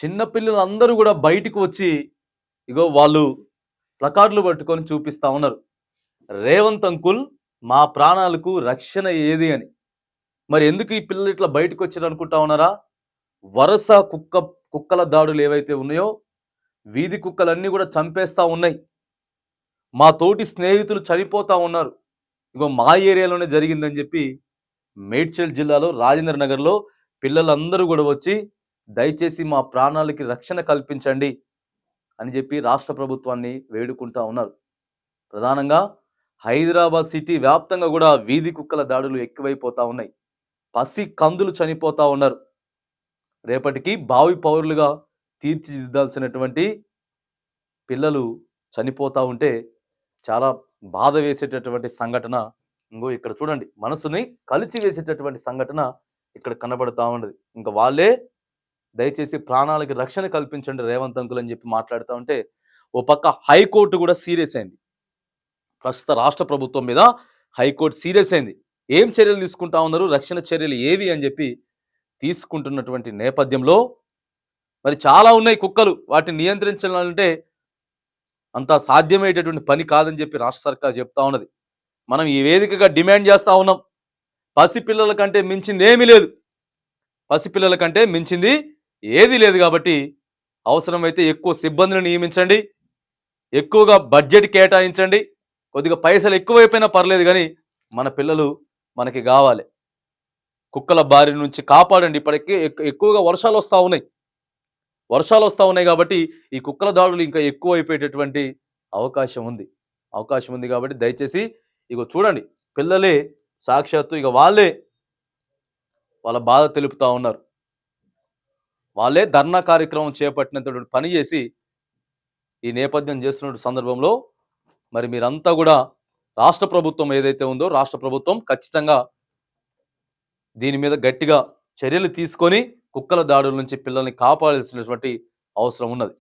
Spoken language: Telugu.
చిన్నపిల్లలందరూ కూడా బయటికి వచ్చి ఇగో వాళ్ళు ప్లకార్డులు పట్టుకొని చూపిస్తా ఉన్నారు. రేవంత్ అంకుల్ మా ప్రాణాలకు రక్షణ ఏది అని. మరి ఎందుకు ఈ పిల్లలు ఇట్లా బయటకు వచ్చారు అనుకుంటా ఉన్నారా? వరుస కుక్క కుక్కల దాడులు ఏవైతే ఉన్నాయో వీధి కుక్కలన్నీ కూడా చంపేస్తా ఉన్నాయి. మా తోటి స్నేహితులు చనిపోతూ ఉన్నారు. ఇగో మా ఏరియాలోనే జరిగిందని చెప్పి మేడ్చల్ జిల్లాలో రాజేంద్ర నగర్లో పిల్లలందరూ కూడా వచ్చి దయచేసి మా ప్రాణాలకి రక్షణ కల్పించండి అని చెప్పి రాష్ట్ర ప్రభుత్వాన్ని వేడుకుంటా ఉన్నారు. ప్రధానంగా హైదరాబాద్ సిటీ వ్యాప్తంగా కూడా వీధి కుక్కల దాడులు ఎక్కువైపోతా ఉన్నాయి. పసి కందులు చనిపోతా ఉన్నారు. రేపటికి భావి పౌరులుగా తీర్చిదిద్దాల్సినటువంటి పిల్లలు చనిపోతా ఉంటే చాలా బాధ వేసేటటువంటి సంఘటన ఇంకో ఇక్కడ చూడండి. మనసుని కలిచి వేసేటటువంటి సంఘటన ఇక్కడ కనబడతా ఉన్నది. ఇంకా వాళ్ళే దయచేసి ప్రాణాలకి రక్షణ కల్పించండి రేవంత్ అంకుల్ అని చెప్పి మాట్లాడుతూ ఉంటే ఓ పక్క హైకోర్టు కూడా సీరియస్ అయింది. ప్రస్తుత రాష్ట్ర ప్రభుత్వం మీద హైకోర్టు సీరియస్ అయింది. ఏం చర్యలు తీసుకుంటా ఉన్నారు? రక్షణ చర్యలు ఏవి అని చెప్పి తీసుకుంటున్నటువంటి నేపథ్యంలో మరి చాలా ఉన్నాయి కుక్కలు. వాటిని నియంత్రించాలంటే అంత సాధ్యమయ్యేటటువంటి పని కాదని చెప్పి రాష్ట్ర సర్కార్ చెప్తా ఉన్నది. మనం ఈ వేదికగా డిమాండ్ చేస్తూ ఉన్నాం. పసిపిల్లల కంటే మించింది ఏమీ లేదు. పసిపిల్లల కంటే మించింది ఏది లేదు కాబట్టి అవసరమైతే ఎక్కువ సిబ్బందిని నియమించండి ఎక్కువగా బడ్జెట్ కేటాయించండి కొద్దిగా పైసలు ఎక్కువైపోయినా పర్లేదు కానీ మన పిల్లలు మనకి కావాలి. కుక్కల బారి నుంచి కాపాడండి. ఇప్పటికే ఎక్- ఎక్కువగా వర్షాలు వస్తూ ఉన్నాయి. వర్షాలు వస్తూ ఉన్నాయి కాబట్టి ఈ కుక్కల దాడులు ఇంకా ఎక్కువ అయిపోయేటటువంటి అవకాశం ఉంది. అవకాశం ఉంది కాబట్టి దయచేసి ఇగో చూడండి పిల్లలే సాక్షాత్తు ఇక వాళ్ళే వాళ్ళ బాధ తెలుపుతూ ఉన్నారు. వాళ్ళే ధర్నా కార్యక్రమం చేపట్టినటువంటి పని చేసి ఈ నేపథ్యం చేస్తున్న సందర్భంలో మరి మీరంతా కూడా రాష్ట్ర ప్రభుత్వం ఏదైతే ఉందో రాష్ట్ర ప్రభుత్వం ఖచ్చితంగా దీని మీద గట్టిగా చర్యలు తీసుకొని కుక్కల దాడుల నుంచి పిల్లల్ని కాపాడాల్సినటువంటి అవసరం ఉన్నది.